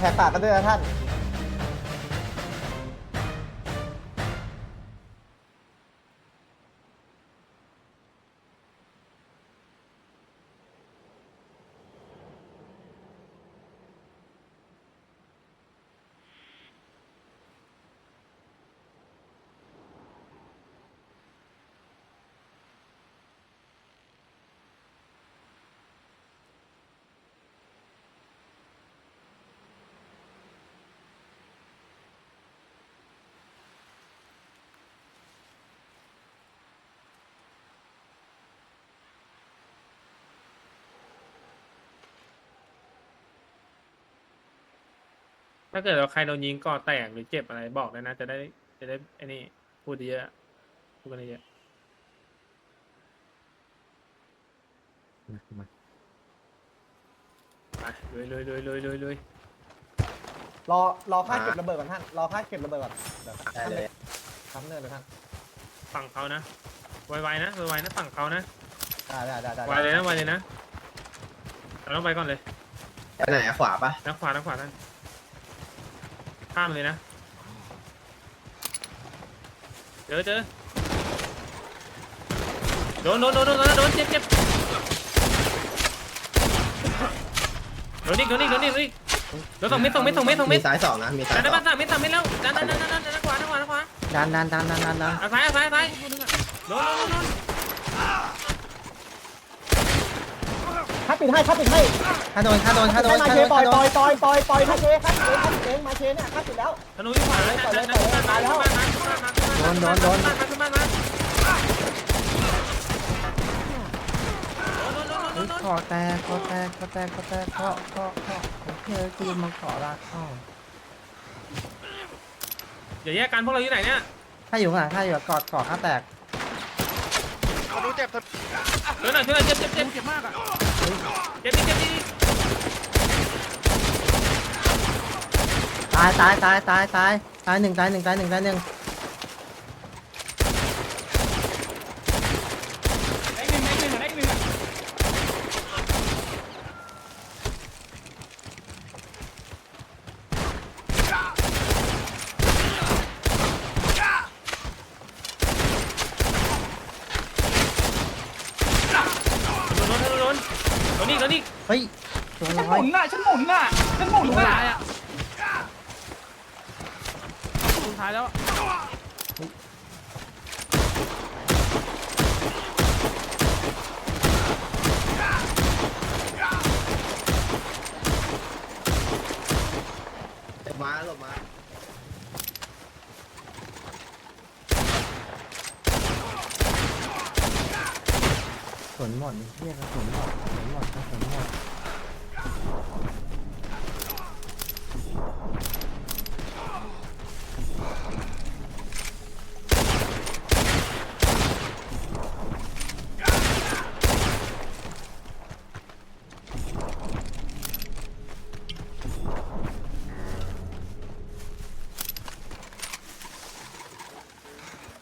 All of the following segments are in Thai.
แหกปากกันด้วยนะท่าน ถ้าเกิดว่าใครโดนยิงก่อแตกหรือเจ็บอะไรบอกเลยนะ จะได้จะได้ไอ้นี่พูดเยอะพูดกันเยอะมาไปเลยเลยเลยเลยเลยเลยรอรอค่าเก็บระเบิดก่อนท่านรอค่าเก็บระเบิดก่อนเดี๋ยวได้ท่เลยทำเนินเลยท่านฝั่งเขานะไวๆนะไวๆนะฝั่งเขานะอ่าได้ได้ได้ไวเลยนะไวเลยนะเราต้องไปก่อนเลยไปไหนขวาปะนักขวานักขวาท่าน ข้ามเลยนะ เจอเจอโดนโดนโดนโดนโดนเจ็บเจ็บโดนอีกโดนอีกโดนอีกโดนอีกโดนสองเม็ดสองเม็ดสองเม็ดสองเม็มีสายสองนะมีสายดันสได้องป่สามเม็ดสามเม็ดแล้วดันดันดันดันดันดันขวาดันขวาดันขวาดันดันดันดันดันเอาซ้ายซ้ายซ้ายโดนโดนโดน ข้าปิดให้ข้าปิดให้ข้าโดนข้าโดนข้าโดนข้ามาเชปล่อยปล่อยปล่อยปล่อยปล่อยข้าเชข้าเชข้าเชมาเชเนี่ยข้าปิดแล้วธนูอยู่ขวาเลยปล่อยเลยตายแล้วโดนโดนโดนขอแตกขอแตกขอแตกขอแตกขอขอขอโอเคกูมาขอลาข้าเดี๋ยวแยกกันพวกเราอยู่ไหนเนี่ยข้าอยู่ข้าหลังข้าอยู่กอดกอดข้าแตก เขาดูเจ็บช่วยหน่อยช่วยหน่อยเจ็บเจ็บเจ็บเจ็บมากอะเจ็บดิเจ็บดิตายตายตายตายตายตายหนึ่งตายหนึ่งตายหนึ่งตายหนึ่ง ไอ้หนึ่งไอ้หนึ่งไอ้หนึ่ง โดนโดนโดน โดนนี่โดนนี่เฮ้ยตัวฉันร้หอยมุนน่ะฉันหมุนน่ะฉันหมุนน่ะสุดท้ายแล้วหลบมาหลบมา ส นหมดเรียกกระสุนหมดกระสุนหมดกระสุนหมด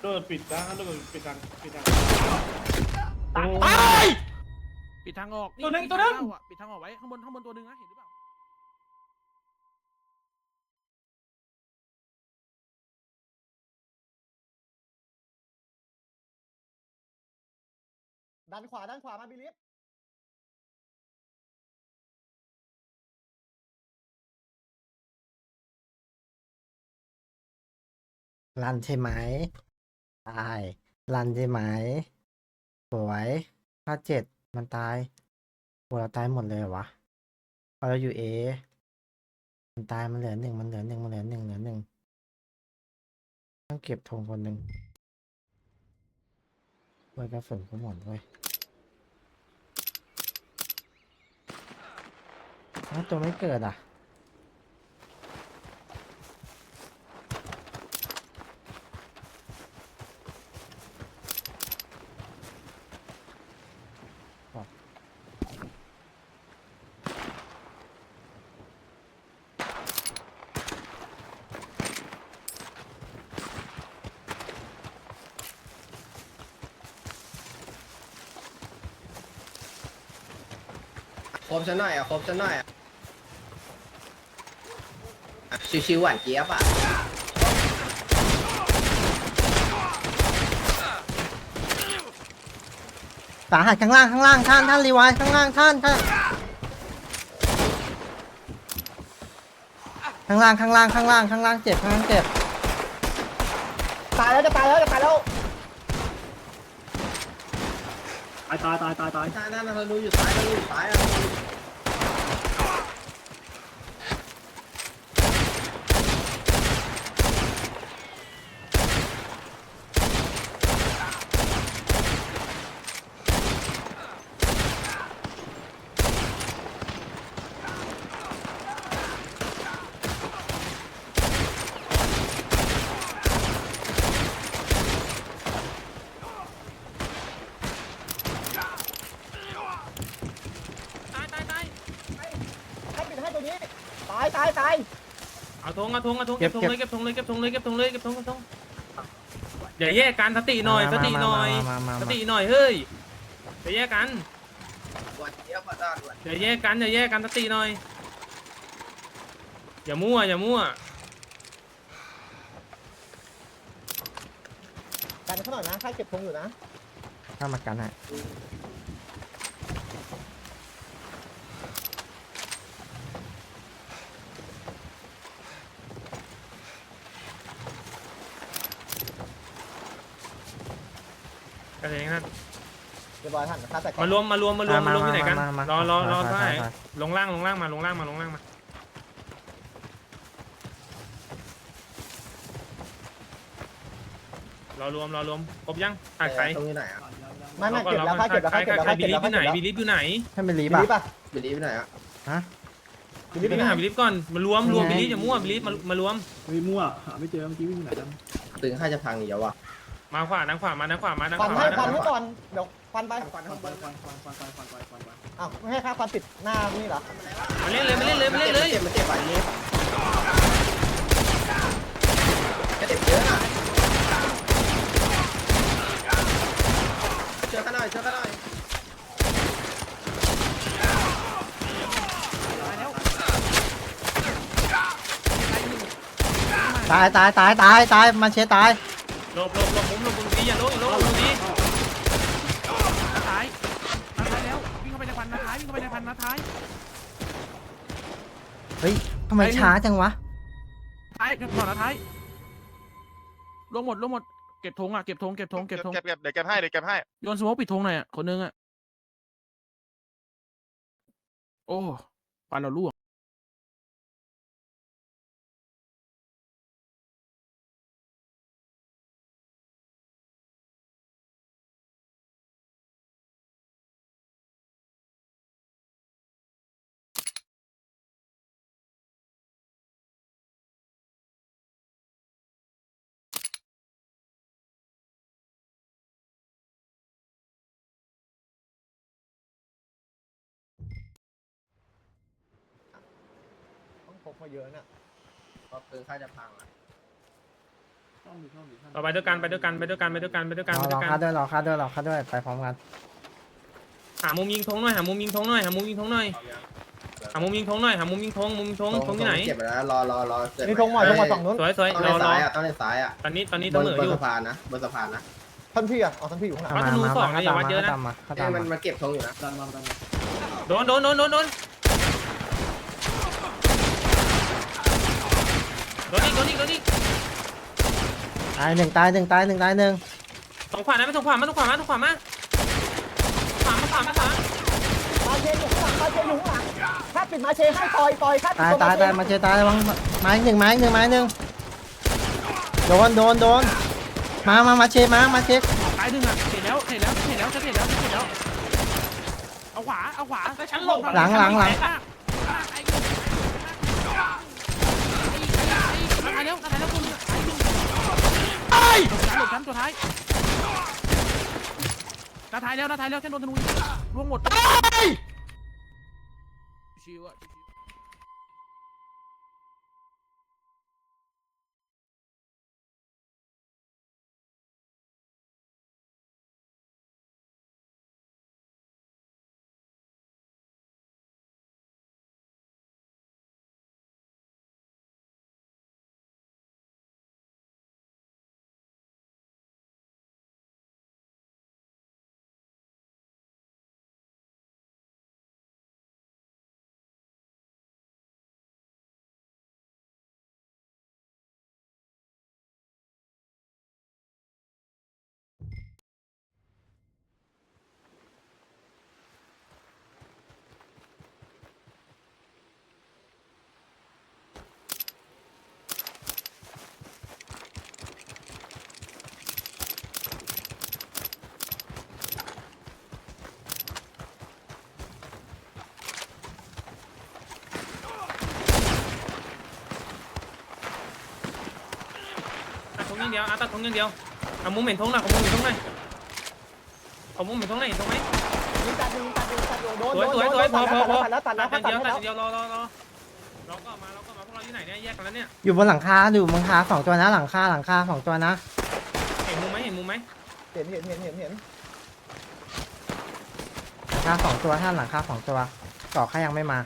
โดนปิดนะโดนปิดทางปิดทาง ปิดทางออกตัวหนึ่งตัวหนึ่ง เข้าอะปิดทางออกไว้ข้างบนข้างบนตัวหนึ่งนะเห็นหรือเปล่าดันขวาดันขวามาบิลิฟรันใช่ไหมตายรันใช่ไหม สวยห้าเจ็ดมันตายโหเราตายหมดเลยวะเอเราอยู่เอมันตายมันเหลือหนึ่งมันเหลือหนึ่งมันเหลือหนึ่งเหลือหนึ่งต้องเก็บธงคนหนึ่งเว้ยกระสุนก็หมดเว้ยเอ้าตัวไม่เกิดอะ บฉันหน่อยอะครบฉันหน่อยอะชิวๆหวานเจี๊ยบอะสาหัสข้างล่างข้างล่างท่านท่านรีไวซ์ข้างล่างท่านท่านข้างล่างข้างล่างข้างล่างข้างล่างเจ็บข้างล่างเจ็บตายแล้วจะตายแล้วจะตายแล้วตายตายตายตายตายตายนั่นเราดูอยู่ซ้ายเราดูอยู่ซ้ายอะ ตายตายตาย ให้ปิดให้ตัวนี้ตายตายตาย เอาธงเอาธงเอาธงเก็บธงเลยเก็บธงเลยเก็บธงเลยเก็บธงเลยเก็บธงเก็บธงอย่าแยกกันสติหน่อยสติหน่อยมามาสมาติหน่อยเฮ้ยอย่าแยกกันหวานเจี๊ยบอะด้านหวานอย่าแยกกันอย่าแยกกันสติหน่อยอย่ามั่วอย่ามั่วกันเขาหน่อยนะข้าเก็บธงอยู่นะเข้ามากันฮะ กันเองนะเรียบร้อยท่านข้าแต่ก่อนมารวมมารวมมารวมมารวมที่ไหนกันมารอรอรอถเท่าอยไหร่ถอยลงล่างลงล่างมาลงล่างมาลงล่างมารอรวมรอรวมครบยังขาดใครตรงนี้ไหนอะไม่ไม่เก็บแล้วข้าเก็บแล้วข้าเก็บแล้วใครข้าบิเก็บลิแล้วฟอยู่ไหนบิลิฟอยู่ไหนให้มันรีบิบลิฟอะป่ะบิลลี่ไปไหนอะฮะ บิบิลิลิฟฟไปไปไหนหาบิลิฟก่อนมารวมรวมไงบิลิฟอย่ามั่วบิลิฟมามารวม เฮ้ยมั่วหาไม่เจอเมื่อกี้วิ่งไปไหนกันตึงให้จะพังอีกแล้วอะ มาขวาทางขวามาทางขวามาทางควันขวาให้มาควันให้ก่อนเดี๋ยวควันไปควันข้างบนควันควันควันควันควันควันควันควันอ้าวไม่ให้ข้าควันปิดหน้านี่เหรอมาเล่นเลยมาเล่นเลยมาเล่นเลยเจ็บมันเจ็บแบบนี้เจ็บเยอะอะเจอกันหน่อยเจอกันหน่อยตายตายตายตายตายมาเชยร์ตาย หลบหลบหลบมุมหลบมุมดีอย่าโลกอย่าโลกหลบมุมดีนัดท้ายนัดท้ายแล้ววิ่งเข้าไปในพันนัดท้ายวิ่งเข้าไปในพันนัดท้ายเฮ้ยทำไมช้าจังวะ ท้ายก่อนนัดท้ายลงหมดลงหมดเก็บธงอะเก็บธงเก็บธงเก็บธงเก็บเก็บเดี๋ยวเก็บให้เดี๋ยวเก็บให้โยนสโมกปิดธงหน่อยอะคนนึงอะโอ้ปันเราล่วง พกมาเยอะน่ะก็ตึงให้จะพังอะต้องมีต้องมีท่านเราไปด้วยกันไปด้วยกันไปด้วยกันไปด้วยกันไปด้วยกันรไปอด้วยรอกันค่าด้วยรอค่าด้วยรอค่าด้วยไปพร้อมกันหามุมยิงธงหน่อยหามุมยิงธงหน่อยหามุมยิงธงหน่อยหามุมยิงธงหน่อยหามุมยิงธงมุมยิงธงธงที่ไหนเจ็บแล้วรอรอรอเกิดนี่ธงหมอยธงหมอยฝั่งนู้นสวยสวยต้องรเล่อนรอซ้ายอะต้องเล่นซ้ายอะตอนนี้ตอนนี้บเสนมอบอนยู่สะพานนะบนสะพานนะท่านพี่อะเอาท่านพี่อยู่ข้างหลังวัดธนูสองนะอย่าวัดเยอะนะตามมาเข้าเอ้ตามยมันมามันเก็บธงอยู่นะดันมาดันมาโดนโดนโดนโดนโดนโด นอีกโดนอีกโดนอีกตายหนึ่งตายหนึ่งตายหนึ่งตายหนึ่งตรงขวานะไม่ตรงขวามาตรงขวามาตรงขวามาขวามาขวามาขวามาเชอยู่ข้างหลังมาเชอยู่ข้างหลังข้าปิดมาเชให้ต่อยต่อยข้าปิดตายตัวตายเชตายมาเชยร์ตายระวังไม้หนึ่งไม้หนึ่งไม้หนึ่งโดนโดนโดนมามามาเชยร์มามาเชยร์ตายหนึ่งอะเสร็จแล้วเสร็จแล้วเสร็จแล้วจะเสร็จแล้วจะเสร็จแล้วเอาขวาเอาขวาแล้วฉันหลบหลังหลังหลัง ไอ้ตาย แล้วตายแล้วคุณไอ้หลบชั้นตัวท้ายนาท้ายแล้วนาท้ายแล้วฉันโดนธนูล่วงหมดชิวอะ อย่างเดียวอาตัดทงอย่างเดียวเอามุมเห็นทงหน่อยเอามุมเห็นทงหน่อยเอามุมเห็นทงหน่อยเห็นทงไหมยิงตัดยิงตัดยิงตัดโดนโดนสวยโดสวยนสวยพอพอพอตัดแล้วตัดแล้วตัตัดดอย่างแล้เดียววตัดอย่างเดียวรอรอรอเราก็มาเราก็มาพวกเราอยู่ไหนเนี่ยแยกกันแล้วเนี่ยอยู่บนหลังคาอยู่บนหลังคาสองตัวนะหลังคาหลังคาสองตัวนะเห็นมุมไหมเห็นมุมไหมเห็นเห็นเห็นเห็นเห็นหลังคาสองตัวท่านหลังคาสองตัวต่อข้ายังไม่มา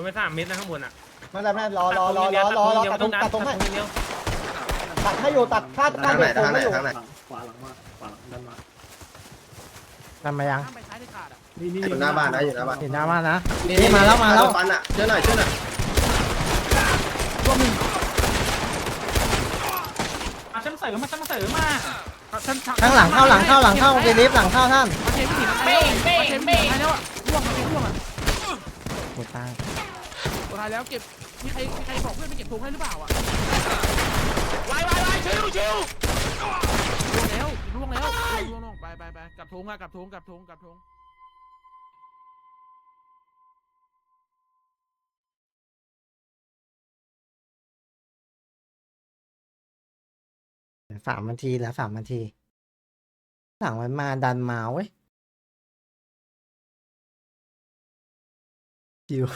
นไปสามเมตรนะข้างบนอะไม่ได้ไม่ได้รอรอรอรอรอรอตัดตรงตัดตรงให้เดียวตัดให้อยู่ตัดคาดคาดเด็กตรงไม่อยู่หลังขวาหลังมาขวาหลังดันมาทำมายังข้ามไปซ้ายได้ขาดอะนี่นี่อยู่หน้าบ้านนะอยู่หน้าบ้านเห็นหน้าบ้านนะนี่มาแล้วมาแล้วฟันอะช่วยหน่อยช่วยหน่อยมาฉันเสริมมาฉันเสริมมาฉันข้างหลังเข้าหลังเข้าหลังเข้าเดลิฟหลังเข้าท่านมาเทวิถีมาเทวิถีมาเทวิถีแล้วอะร่วงมาเทร่วงอะหมดตังค์ สุดท้ายแล้วเก็บมีใครมีใครบอกเพื่อนไปเก็บธงให้หรือเปล่าอะวายวายวายชิวชิวล่วงแล้วล่วงแล้วล่วงล่วงไปไปไปกลับธงอะกลับธงกลับธงกลับธงสามนาทีแล้วสามนาทีหลังมันมาดันมาเว้ยจิว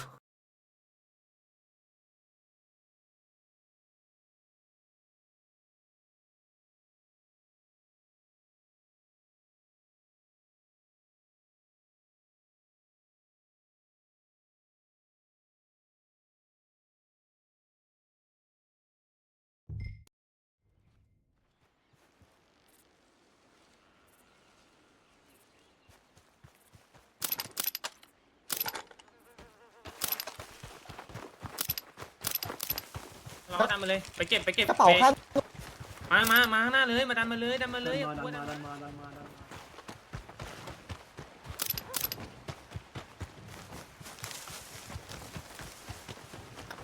เราก็ดันมาเลยไปเก็บไปเก็บกระเป๋าคาดมามามาข้างหน้าเลยมาดันมาเลยดันมาเลยดันมาดันมาดันมาดันมา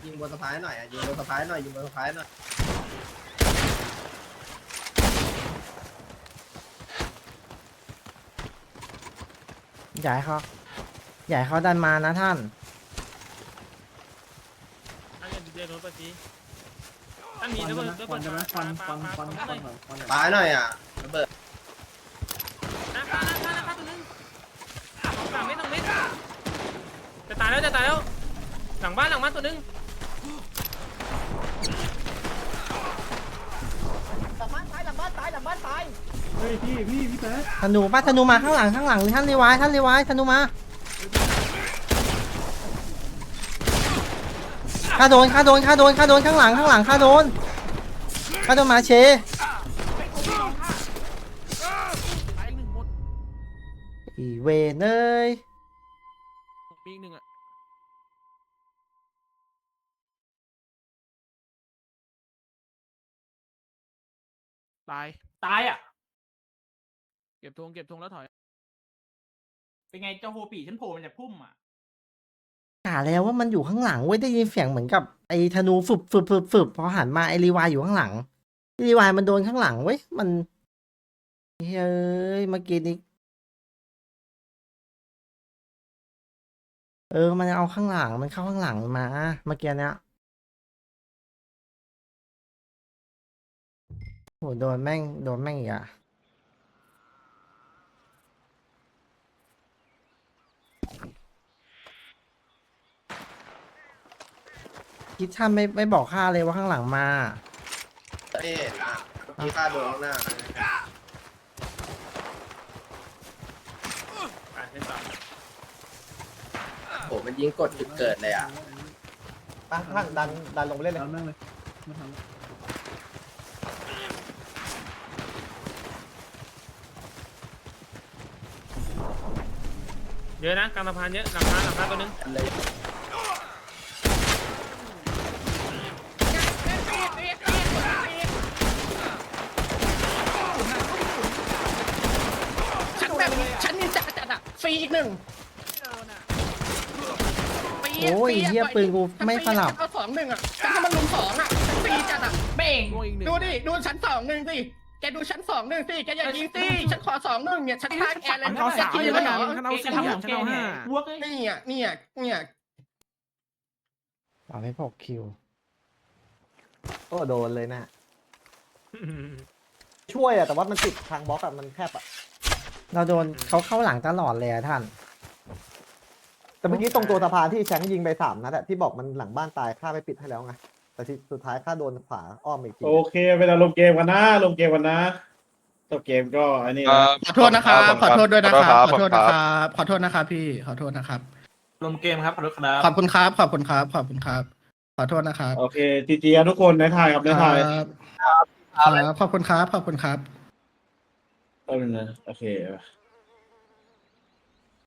ยิงบนสะพานหน่อยอะยิงบนสะพานหน่อยยิงบนสะพานหน่อยอย่าให้เขาอย่าให้เขาดันมานะท่าน อันนี้เดี๋ยวรถปะจีท่านคมีวันระเบิดนะระควัเบินดได้ไหมคปาวันปาควันปาควันปาควันเลยควันปาหน่อยอะระเบิดนะปานะปานะปาตัวนึงสามเมตรสองเมตรจะตายแล้วจะตายแล้วหลังบ้านหลังบ้านตัวนึงหลังบ้านตายหลังบ้านตายหลังบ้านตายเฮ้ยพี่พี่พี่แป๊ะธนูป้าธนูมาข้างหลังข้างหลังท่านรีไวายท่านรีไวายธนูมา ข้าโดนข้าโดนข้าโดนข้าโดนข้างหลังข้างหลังข้าโดนข้าโดนมาเชตายอีกหนึ่งหมดอีเวนเอ้ยมีอีกหนึ่งอะตาย ตายอะ เก็บธงเก็บธงแล้วถอย เป็นไงเจ้าโฮปีฉันโผล่มาจากพุ่มอะ กะแล้วว่ามันอยู่ข้างหลังเว้ยได้ยินเสียงเหมือนกับไอ้ธนูฝึบฝึบฝึบฝึบพอหันมาไอ้รีวายอยู่ข้างหลังรีวายมันโดนข้างหลังเว้ยมันเฮ้ยเมื่อกี้นี้เออ มันเอาข้างหลัง มันเข้าข้างหลังมา เมื่อกี้เนี้ยโหโดนแม่ง โดนแม่งอีกอะ คิดท่านไม่ไม่บอกข้าเลยว่าข้างหลังมา เอ๊ะมีค่าโดนข้างหน้าอะเส้นสองโอ้มันยิงกดจุดเกิดเลยอะไปท่านดันดันลงไปเล่นเลยดันแม่งเลยไม่ทันแล้วเยอะนะกลางสะพานเยอะหลังคาหลังคาตัวนึงเลย ฉันแบบฉันนี่จัดจัดอะฟรีอีกหนึ่งฟรีะโอ้ยฟรีะเหี้ยปล่ปืนกูฉันไม่ฟรีสลับ ฉันเอาสองหนึ่งอะฉันจะมาลุมสองอะฉันฟรีจัดอะเบ่งล่วงอีกหนึ่งดูดิดูฉันสองหนึ่งสิแกดูชั้นสองหนึ่งสิแกอย่ายิงสิฉันขอสองหนึ่งเนี่ยฉันฆ่าแกเลยมันเอาสามแกเลยเลแล้ยวเหรกัอนฉันเอาสี่อะฉันเอาห้าพวกไอ้นี่อะนี่อะนี่อะเอาให้พกคิว โอ้โดนเลยนะ ช่วยอะแต่ว่ามันติดทางบล็อกอะมันแคบอะ เราโดนเขาเข้าหลังตลอดเลยอะท่าน แต่เมื่อกี้ตรงตัวสะพานที่แชงยิงไปสามนัดอะที่บอกมันหลังบ้านตายข้าไปปิดให้แล้วไงแต่ที่สุดท้ายข้าโดนขวาอ้อมอีกทีโอเค เวลาลงเกมกันนะ ลงเกมกันนะจบเกมก็อันนี้นะ ขอโทษนะครับ ขอโทษด้วยนะครับ ขอโทษนะครับ ขอโทษนะครับพี่ ขอโทษนะครับ ลงเกมครับขอโทษครับขอบคุณครับ ขอบคุณครับ ขอบคุณครับ ขอโทษนะครับโอเคจีจีทุกคนในไทยครับในไทย ครับครับขอบคุณครับ ขอบคุณครับ เออนะ โอเค